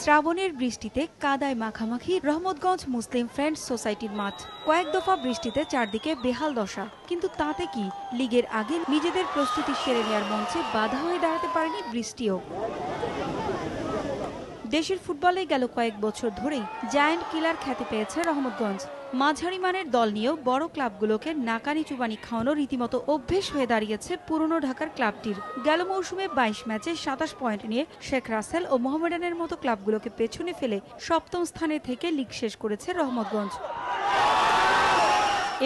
শ্রাবণের বৃষ্টিতে কাদায় মাখামাখি রহমতগঞ্জ মুসলিম ফ্রেন্ডস সোসাইটির মাঠ। কয়েক দফা বৃষ্টিতে চারদিকে বেহাল দশা। কিন্তু তাতে কি? লিগের আগে নিজেদের প্রস্তুতি সেরে নেওয়ার মঞ্চে বাধা হয়ে দাঁড়াতে পারেনি বৃষ্টিও। দেশের ফুটবলে গেল কয়েক বছর ধরেই জায়ান্ট কিলার খ্যাতি পেয়েছে রহমতগঞ্জ। মাঝারি মানের দল নিয়েও বড় ক্লাবগুলোকে নাকানি চুবানি খাওয়ানো রীতিমতো অভ্যেস হয়ে দাঁড়িয়েছে পুরনো ঢাকার ক্লাবটির। গেল মৌসুমে বাইশ ম্যাচে সাতাশ পয়েন্ট নিয়ে শেখ রাসেল ও মোহামেডানের মতো ক্লাবগুলোকে পেছনে ফেলে সপ্তম স্থানে থেকে লিগ শেষ করেছে রহমতগঞ্জ।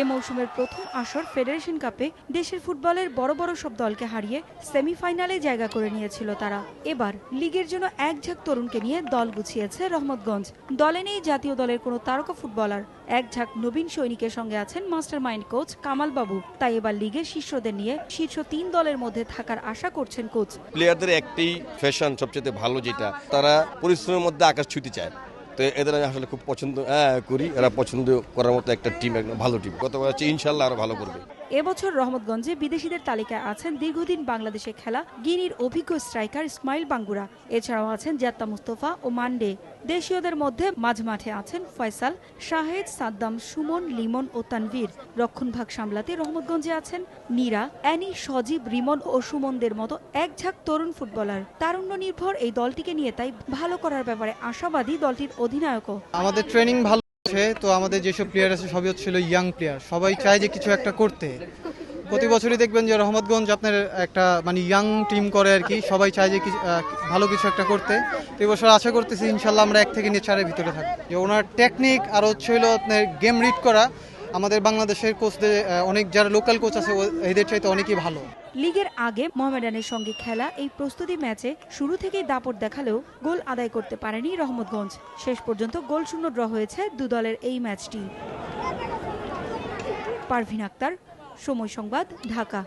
এ মৌসুমের প্রথম আসর ফেডারেশন কাপে দেশের ফুটবলের বড় বড় সব দলকে হারিয়ে সেমিফাইনালে জায়গা করে নিয়েছিল তারা। এবার লিগের জন্য এক ঝাঁক তরুণকে নিয়ে দল গুছিয়েছে রহমতগঞ্জ। দলে নেই জাতীয় দলের কোনো তারকা ফুটবলার। এক ঝাঁক নবীন সৈনিকের সঙ্গে আছেন মাস্টার মাইন্ড কোচ কামাল বাবু তাই এবার লিগের শীর্ষদের নিয়ে শীর্ষ তিন দলের মধ্যে থাকার আশা করছেন কোচ। প্লেয়ারদের একটি ফ্যাশন সবচেয়ে ভালো যেটা, তারা পরিশ্রমের মধ্যে আকাশ ছুটি চায়। তো এদের আমি আসলে খুব পছন্দ হ্যাঁ, করি। এরা পছন্দ করার মতো একটা টিম একদম ভালো টিম গতবার হচ্ছে ইনশাল্লাহ আরও ভালো করবে। এবছর রহমতগঞ্জে বিদেশিদের তালিকায় আছেন দীর্ঘদিন বাংলাদেশে খেলা গিনির অভিজ্ঞ স্ট্রাইকার ইসমাইল বাঙ্গুরা। এছাড়াও আছেন জাত্তা মুস্তফা ও মান্ডে। দেশীয়দের মধ্যে মাঝমাঠে আছেন ফয়সাল, শাহেদ, সাদ্দাম, সুমন, লিমন ও তানভীর। রক্ষণভাগ সামলাতে রহমতগঞ্জে আছেন নীরা অ্যানি, সজীব, রিমন ও সুমনদের মতো এক ঝাঁক তরুণ ফুটবলার। তারুণ্য নির্ভর এই দলটিকে নিয়ে তাই ভালো করার ব্যাপারে আশাবাদী দলটির অধিনায়কও। আমাদের ট্রেনিং ভালো আছে তো আমাদের যেসব প্লেয়ার আছে, সবই হচ্ছিল ইয়াং প্লেয়ার সবাই চায় যে কিছু একটা করতে। প্রতি বছরই দেখবেন যে রহমতগঞ্জ আপনার একটা মানে ইয়াং টিম করে আর কি। সবাই চায় যে ভালো কিছু একটা করতে। তো এবছর আশা করতেছি ইনশাল্লাহ আমরা এক থেকে নিয়ে চারের ভিতরে থাকব। যে ওনার টেকনিক আর হচ্ছে হলো আপনার গেম রিড করা আমাদের বাংলাদেশের কোচদের অনেক যারা লোকাল কোচ আছে এদের চাইতে অনেকই ভালো। লিগের আগে মোহামেডানের সঙ্গে খেলা, এই প্রস্তুতি ম্যাচে শুরু থেকেই দাপট দেখালেও গোল আদায় করতে পারেনি রহমতগঞ্জ। শেষ পর্যন্ত গোল শূন্য ড্র হয়েছে দু দলের এই ম্যাচটি। পারভিন আক্তার, সময় সংবাদ, ঢাকা।